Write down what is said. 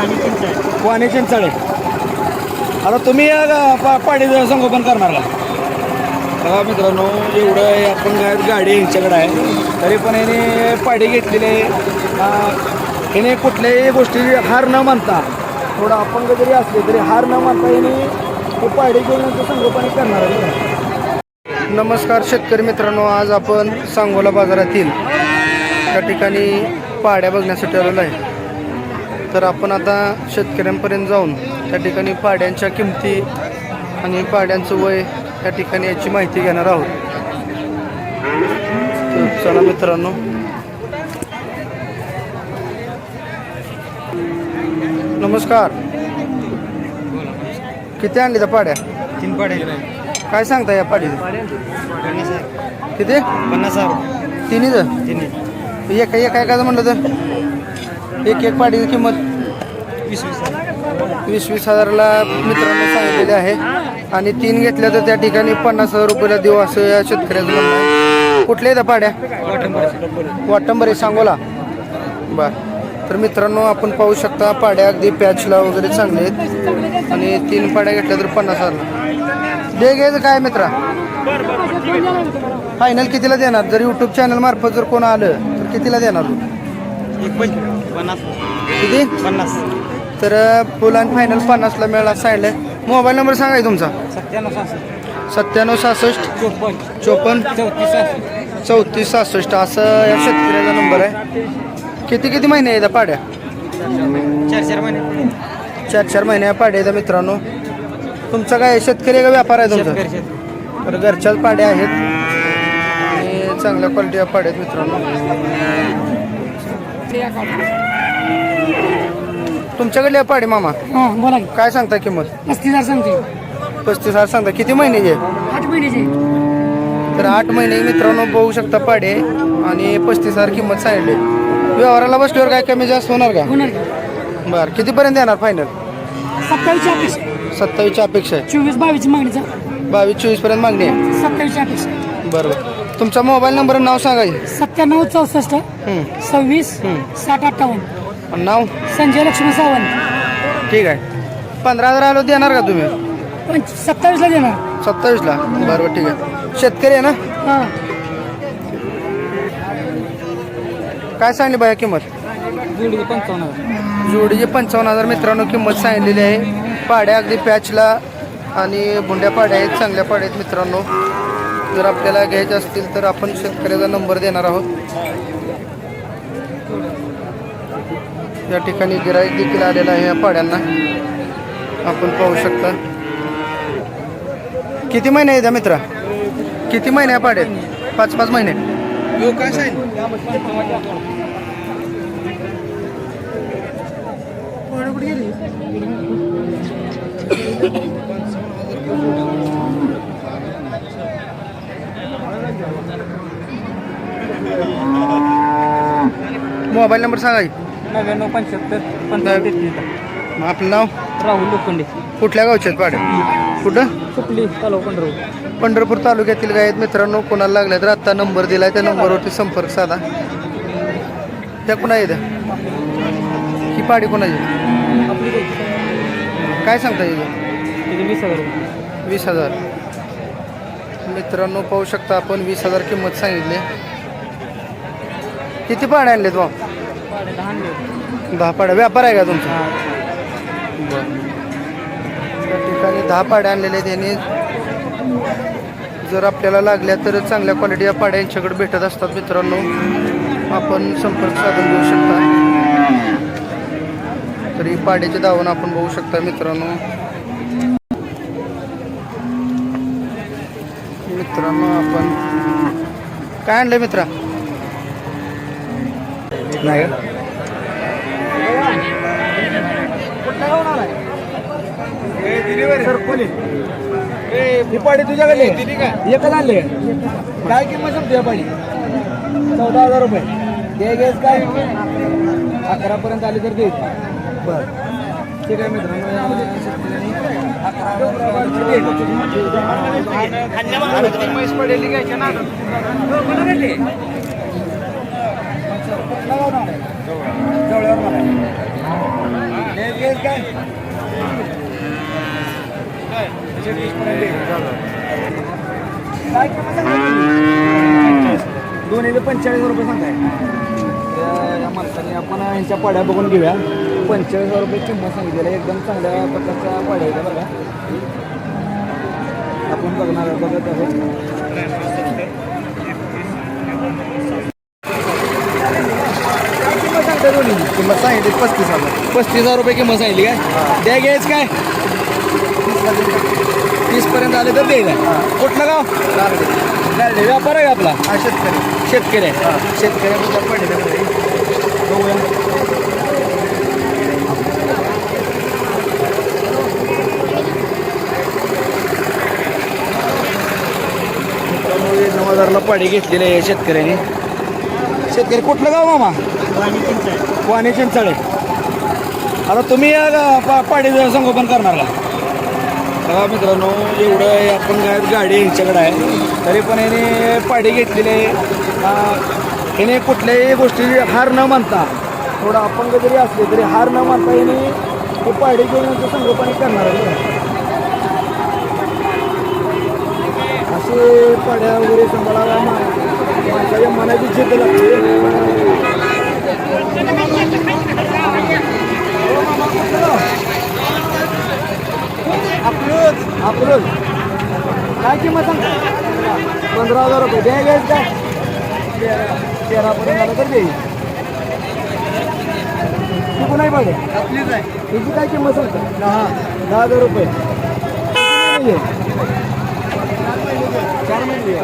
वाणी चिंचा वाणी चिंचाळे आता तुम्ही या गा- पा पाडीचं संगोपन करणार का? बघा मित्रांनो एवढं हे आपण गा- गाडी यांच्याकडे आहे तरी पण याने पाडी घेतलेली आहे. याने कुठल्याही गोष्टी हार न मानता थोडं अपंग जरी असले तरी हार न मानता याने हे पाडी घेऊन यांचं संगोपन करणार आहे. नमस्कार शेतकरी मित्रांनो आज आपण सांगोला बाजारातील त्या ठिकाणी पाड्या बघण्यासाठी आलेलो आहे. तर आपण आता शेतकऱ्यांपर्यंत जाऊन त्या ठिकाणी पाड्यांच्या किमती आणि पाड्यांचं वय त्या ठिकाणी याची माहिती घेणार आहोत. तर चला मित्रांनो. नमस्कार. किती आणली त्या पाड्या? तीन पाडे काय सांगता या पाडीचं? हजार. किती? पन्नास हजार. तिन्हीच? तिन्ही. एक एक एकाचं म्हणलं तर? एक एक पाडीची किंमत वीस वीस वीस वीस हजाराला मित्रांनो सांगितलेले आहे. आणि तीन घेतल्या तर त्या ठिकाणी पन्नास हजार रुपयाला देऊ असं या शेतकऱ्याचं म्हणणं आहे. कुठल्या येतं पाड्या? वाटंबरी सांगोला. बर. तर मित्रांनो आपण पाहू शकता पाड्या अगदी पॅचला वगैरे चांगले आहेत. आणि तीन पाड्या घेतल्या तर पन्नास हजार दे घ्यायचं काय मित्रा? फायनल कितीला देणार? जर यूट्यूब चॅनल मार्फत जर कोण आलं तर कितीला देणार? तू? पन्नास. किती? पन्नास. तर फुल आणि फायनल पन्नासला मिळाला सांगितलं मोबाईल नंबर सांगाय तुमचा? सत्त्याण्णव सहासष्ट. सत्त्याण्णव सहासष्ट. चोपन्न. चोपन्न. चौतीस चौतीस सहासष्ट. असं या शेतकऱ्याचा नंबर आहे. किती किती महिने येतात पाड्या? चार चार महिने. चार चार महिन्या पाड्या येतात मित्रांनो. तुमचा काय शेतकरी का व्यापार आहे तुमचा? तर घरच्याच पाड्या आहेत. आणि चांगल्या क्वालिटीच्या पाड्या आहेत मित्रांनो. तुमच्याकडली पाडी मामा? हा बोला की. काय सांगता किंमत? पस्तीस हजार सांगते. पस्तीस हजार सांगता. किती महिन्याची आहे? आठ महिन्याचे तर आठ महिने मित्रांनो बघू शकता पाडे आणि पस्तीस हजार किंमत सांगितली. व्यवहाराला बसल्यावर काय कमी जास्त होणार का? होणार की. बरं कितीपर्यंत येणार फायनल सत्तावीसची अपेक्षा. सत्तावीसची अपेक्षा आहे. चोवीस बावीसची मागणीचा. बावीस चोवीसपर्यंत मागणी आहे. सत्तावीसची अपेक्षा. बरोबर. तुमचा मोबाईल नंबर आणि नाव सांगायचे सत्त्याण्णव चौसष्ट सव्वीस साठ अठ्ठावन्न. नाव? संजय लक्ष्मण सावंत. ठीक आहे. पंधरा हजार आलो देणार का तुम्ही? पंच सत्तावीसला देणार. सत्तावीसला? बरोबर ठीक आहे. शेतकरी आहे ना? हा. काय सांगली बाया किंमत? जोडी पंचावन्न हजार. जोडीची पंचावन्न हजार मित्रांनो किंमत सांगितलेली आहे. पाड्या अगदी पॅचला आणि बुंड्या पाड्या आहेत चांगल्या पाड्या आहेत मित्रांनो. जर आपल्याला घ्यायच्या असतील तर आपण शेतकऱ्याचा नंबर देणार आहोत. या ठिकाणी गिराईक देखील आलेला आहे या पाड्यांना. आपण पाहू शकता. किती महिने आहेत मित्रा? किती महिने या पाड्यात? पाच पाच महिने. काय मोबाईल नंबर सांगा की. नव्याण्णव पंच्याहत्तर मग आपलं नाव? राहुल लोखंडे. कुठल्या गावचे आहेत पाड्या कुठं? सुपली तालुका पंढरपूर. पंढरपूर तालुक्यातील गाय आहेत. मित्रांनो कोणाला लागल्या तर आत्ता नंबर दिलाय. त्या नंबरवरती संपर्क साधा. त्या कुणा येत्या ही पाडी कोणाची? आपली काय सांगता येईल? तिथे वीस हजार. रुपये वीस हजार. मित्रांनो पाहू शकता आपण वीस हजार किंमत सांगितली. किती पाड्या आणलेत भाऊ? दहा पाड्या. व्यापार आहे का तुमचा? या ठिकाणी दहा पाड्या आणलेल्या त्यांनी जर आपल्याला लागल्या तर चांगल्या क्वालिटीच्या पाड्या यांच्याकडे भेटत असतात मित्रांनो. आपण संपर्क साधून घेऊ शकता. तरी पाड्याचे दावण आपण बघू शकता मित्रांनो. मित्रांनो आपण काय आणलं मित्रा? नाही. ही पाडी तुझ्याकडे? एकच आणले. काय किंमत सांगतो या पाडी चौदा हजार रुपये. ते गॅस काय अकरा पर्यंत आली तर देईल बर. ठीक आहे मित्रांनो अकरा म्हैस पडेल घ्यायच्या ना जवळवर काय एकशे वीसपर्यंत येईल. काय पंचेचाळीस रुपये सांगताय. त्या- या माणसाने आपण ह्यांच्या पाड्या बघून घेऊया पंचेचाळीस हजार रुपये किंमत सांगितलेली एकदम चांगल्या प्रकारच्या पाड्या आहेत बघा. आपण बघणार बघत आहोत काय किंमत सांगितली पस्तीस हजार. पस्तीस हजार रुपये किंमत सांगितली काय? द्या घ्यायच काय? तीस पर्यंत आले तर द्यायचं कुठलं गाव? गारडे व्यापार आहे का आपला? हा शेतकरी. शेतकरी आहे. शेतकऱ्याबद्दल पडले बघूया. नऊ हजारला पाडी घेतलेली आहे शेतकऱ्यांनी. शेतकरी कुठलं गाव मामा? वाणी चिंचाळे. आता तुम्ही या पाडी संगोपन करणार का बघा मित्रांनो एवढं आहे आपण काय गाडी यांच्याकडे आहे. तरी पण याने पाडी घेतलेली आहे. याने कुठल्याही गोष्टी हार न मानता थोडं अपंग जरी असले तरी हार न मानता याने ते पाडी घेऊन संगोपन करणार आहे. असे पाड्या वगैरे सांभाळायला माणसाच्या मनाची जिद्द लागते. अप्रोच काय किंमत पंधरा हजार रुपये. द्या घ्यायचं काय तेरा तेरापर्यंत झालं तर देईल ती नाही पाहिजे आपलीच आहे. हिची काय किंमत सांगता? दहा. दहा हजार रुपये? चार महिने